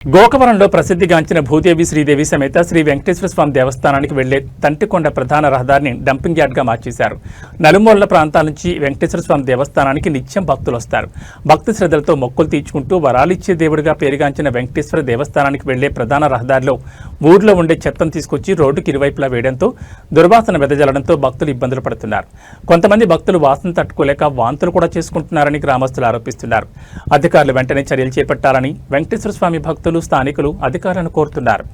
గోకవరంలో ప్రసిద్ధిగాంచిన భూదేవి శ్రీదేవి సమేత శ్రీ వెంకటేశ్వర స్వామి దేవస్థానానికి వెళ్ళే తంటికొండ ప్రధాన రహదారిని డంపింగ్ యార్డ్గా మార్చేశారు. నలుమూలల ప్రాంతాల నుంచి వెంకటేశ్వర స్వామి దేవస్థానానికి నిత్యం భక్తులు వస్తారు. భక్తి శ్రద్ధలతో మొక్కులు తీర్చుకుంటూ వరాలిచ్చే దేవుడిగా పేరుగాంచిన వెంకటేశ్వర దేవస్థానానికి వెళ్ళే ప్రధాన రహదారిలో ఊర్లో ఉండే చెత్తను తీసుకొచ్చి రోడ్డుకి ఇరువైపులా వేయడంతో దుర్వాసన వెదజల్లడంతో భక్తులు ఇబ్బందులు పడుతున్నారు. కొంతమంది భక్తులు వాసన తట్టుకోలేక వాంతులు కూడా చేసుకుంటున్నారని గ్రామస్తులు ఆరోపిస్తున్నారు. అధికారులు వెంటనే చర్యలు చేపట్టాలని వెంకటేశ్వర స్వామి భక్తులు స్థానికులు అధికారులను కోరుతున్నారు.